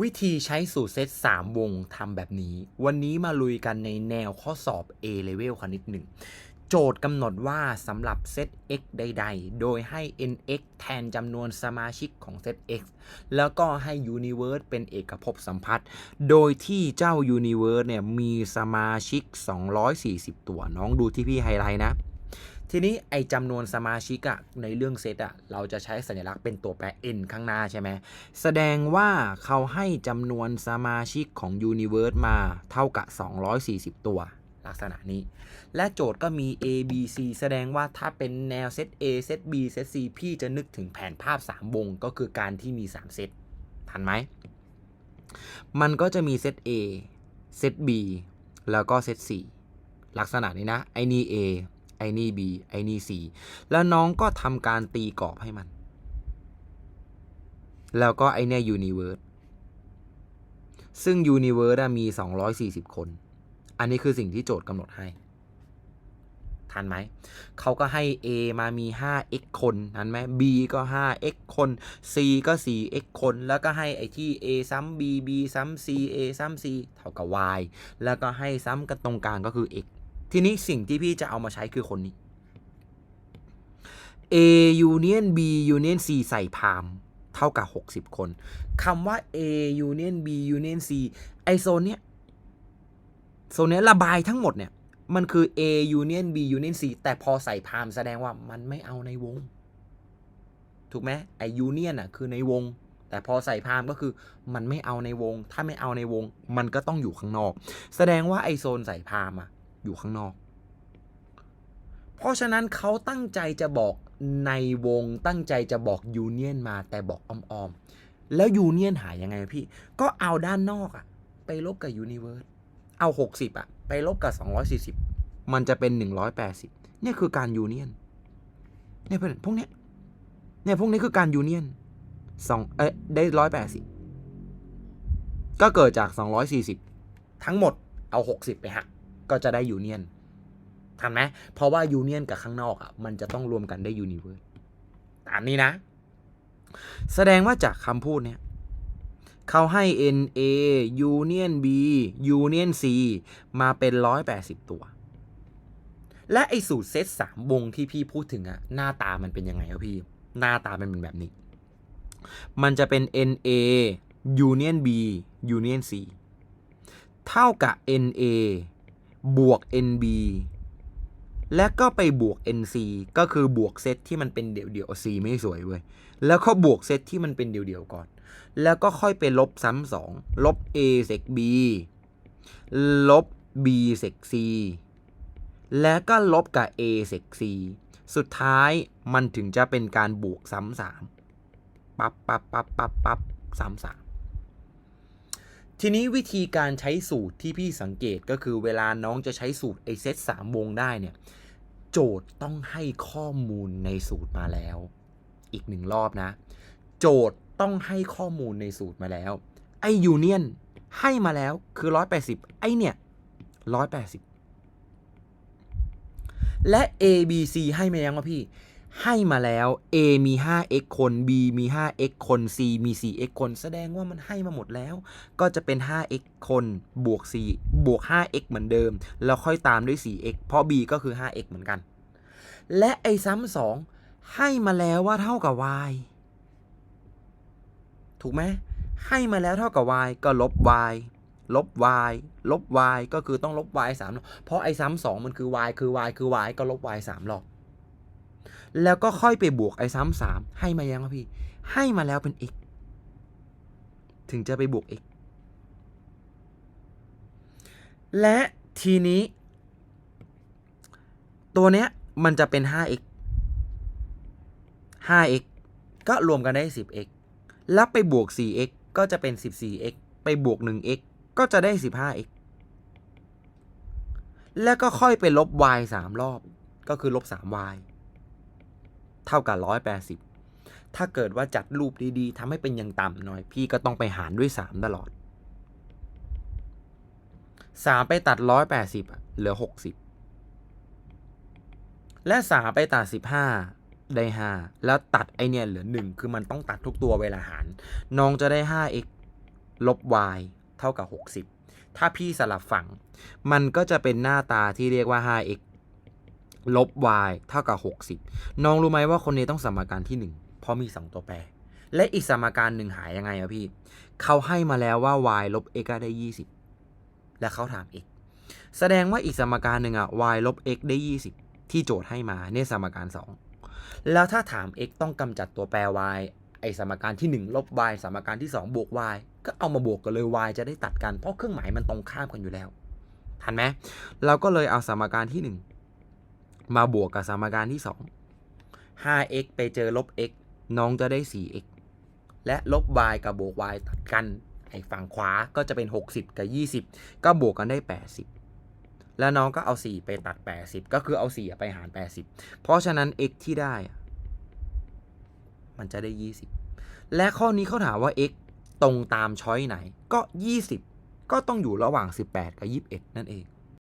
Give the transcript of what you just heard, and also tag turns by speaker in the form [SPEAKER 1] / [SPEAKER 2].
[SPEAKER 1] วิธีใช้สูตรเซต3 วงทำแบบนี้ วันนี้มาลุยกันในแนวข้อสอบ A level คณิตหนึ่งโจทย์กำหนดว่าสำหรับเซต x ใด ๆ โดยให้ nx แทนจำนวนสมาชิกของเซต x แล้วก็ให้ universe เป็นเอกภพสัมพัทธ์ โดยที่เจ้า universe เนี่ยมีสมาชิก 240 ตัว น้องดูที่พี่ไฮไลท์นะ ทีนี้ไอจำนวนสมาชิกอะในเรื่องเซตอะเราจะใช้สัญลักษณ์เป็นตัวแปร n ข้างหน้าใช่ไหมแสดงว่าเขาให้จำนวนสมาชิกของ Universe มาเท่ากับ 240 ตัวลักษณะนี้ และโจทย์ก็มี A B C แสดงว่าถ้าเป็นแนวเซต A เซต B เซต C พี่จะนึกถึงแผนภาพ 3 วง ก็คือการที่มี 3 เซต ทันไหม มันก็จะมีเซต A เซต B แล้วก็เซต C ลักษณะนี้นะ ไอ้นี่ A อ้นี่ B ไอ้นี่ C แล้วน้องก็ทำการตีกรอบให้มัน แล้วก็ไอเนี่ย Universe ซึ่ง Universe อะมี 240 คน อันนี้คือสิ่งที่โจทย์กำหนดให้ทันไหม เขาก็ให้ A มามี 5x คนทันไหม B ก็ 5x คน C ก็ 4x คน แล้วก็ให้ไอที่ A ซ้ำ B B ซ้ำ C A ซ้ำ C เท่ากับ Y แล้วก็ให้ซ้ำกันตรงกลางก็คือ x ทีนี้สิ่งที่พี่จะเอามาใช้คือคนนี้ A union B union C ใส่พามเท่ากับ 60 คนคำว่า A union B union C ไอโซนเนี้ยโซนเนี้ยระบายทั้งหมดเนี่ย มันคือ A union B union C แต่พอใส่พามแสดงว่ามันไม่เอาในวง ถูกไหมไอ union อะคือในวง แต่พอใส่พามก็คือมันไม่เอาในวง ถ้าไม่เอาในวง มันก็ต้องอยู่ข้างนอก แสดงว่าไอโซนใส่พามอะ อยู่ข้างนอก เพราะฉะนั้นเขาตั้งใจจะบอกในวงตั้งใจจะบอกยูเนียนมาแต่บอกอ้อมๆ แล้วยูเนียนหายยังไงพี่ ก็เอาด้านนอกอะไปลบกับยูนิเวิร์สเอา 60อะไปลบกับ 240 มันจะเป็น 180เนี่ยคือการยูเนียนเนี่ยเพื่อนพวกเนี้ยเนี่ยพวกนี้คือการยูเนียนสองเอ้ยได้ร้อยแปดสิบก็เกิดจาก240ทั้งหมดเอา60ไปหัก ก็จะได้ยูเนียนทันไหมเพราะว่ายูเนียนกับข้างนอกอะมันจะต้องรวมกันได้ยูนิเวิร์สตามนี้นะ แสดงว่าจากคำพูดเนี้ยเขาให้ NA Union B Union C มาเป็น 180 ตัว และไอสูตรเซตสามวงที่พี่พูดถึงอะหน้าตามันเป็นยังไงครับพี่ หน้าตามันเป็นแบบนี้ มันจะเป็น NA Union B Union C เท่ากับ NA บวก NB และก็ไปบวก NC ก็คือบวกเซตที่มันเป็นเดี่ยวๆ C ไม่สวยเว้ย แล้วก็บวกเซตที่มันเป็นเดี่ยวๆก่อน แล้วก็ค่อยไปลบซ้ำสอง ลบ A เซก B ลบ B เซก C แล้วก็ลบกับ A เซก C สุดท้ายมันถึงจะเป็นการบวกซ้ำสามปั๊บปั๊บปั๊บปั๊บปั๊บซ้ำสาม ทีนี้วิธีการใช้สูตรที่พี่สังเกตก็คือเวลาน้องจะใช้สูตรไอเซตสามวงได้เนี่ยโจทย์ต้องให้ข้อมูลในสูตรมาแล้ว อีกหนึ่งรอบนะ โจทย์ต้องให้ข้อมูลในสูตรมาแล้ว ไอยูเนียนให้มาแล้วคือ 180 ไอเนี่ย 180 และ A B C ให้มายังวะพี่ ให้มาแล้ว A มี 5x คน B มี 5x คน C มี 4x คน แสดงว่ามันให้มาหมดแล้ว ก็จะเป็น 5x คนบวก 4 บวก 5x เหมือนเดิม แล้วค่อยตามด้วย 4x เพราะ B ก็คือ 5x เหมือนกัน และไอ้ซ้ำสองให้มาแล้วว่าเท่ากับ y ถูกไหมให้มาแล้วเท่ากับ y ก็ลบ y ลบ y ลบ y ก็คือต้องลบ y 3รอบเพราะไอ้ซ้ำสองมันคือ y คือ y คือ y ก็ลบ y 3รอบ แล้วก็ค่อยไปบวกไอ้ซ้ำสามให้มายังวะพี่ ให้มาแล้วเป็น x ถึงจะไปบวก x และทีนี้ ตัวเนี้ยมันจะเป็น 5x 5x ก็รวมกันได้ 10x แล้วไปบวก 4x ก็จะเป็น 14x ไปบวก 1x ก็จะได้ 15x แล้วก็ค่อยไปลบ y 3 รอบ ก็คือลบ 3y เท่ากับ180ถ้าเกิดว่าจัดรูปดีๆทำให้เป็นอย่างต่ำหน่อย พี่ก็ต้องไปหารด้วย3ตลอด3ไปตัด180อะเหลือ60และ3ไปตัด15ได้5แล้วตัดไอเนี่ยเหลือ1คือมันต้องตัดทุกตัวเวลาหาร น้องจะได้ 5x ลบ y เท่ากับ60ถ้าพี่สลับฝั่ง มันก็จะเป็นหน้าตาที่เรียกว่า 5x ลบ y เท่ากับ 60 น้องรู้ไหมว่าคนนี้ต้องสมการที่ 1 เพราะมี 2 ตัวแปร และอีกสมการหนึ่งหายยังไงอะพี่ เขาให้มาแล้วว่า y ลบ x ได้ 20 และเขาถาม x แสดงว่าอีกสมการหนึ่งอะ y ลบ x ได้ 20 ที่โจทย์ให้มาเนี่ยสมการ 2 แล้วถ้าถาม x ต้องกำจัดตัวแปร y ไอสมการที่ 1 ลบ y สมการที่ 2 บวก y ก็เอามาบวกกันเลย y จะได้ตัดกัน เพราะเครื่องหมายมันตรงข้ามกันอยู่แล้ว ทันไหม เราก็เลยเอาสมการที่1 มาบวกกับสมการที่ 2 5x ไปเจอลบ x น้องจะได้ 4x และลบ y กับบวก y ตัดกันไอ้ฝั่งขวาก็จะเป็น 60 กับ 20 ก็บวกกันได้ 80 แล้วน้องก็เอา 4 ไปตัด 80 ก็คือเอา 4 ไปหาร 80 เพราะฉะนั้น x ที่ได้ มันจะได้ 20 และข้อนี้เขาถามว่า x ตรงตามช้อยไหน ก็ 20 ก็ต้องอยู่ระหว่าง 18 กับ 21 นั่นเอง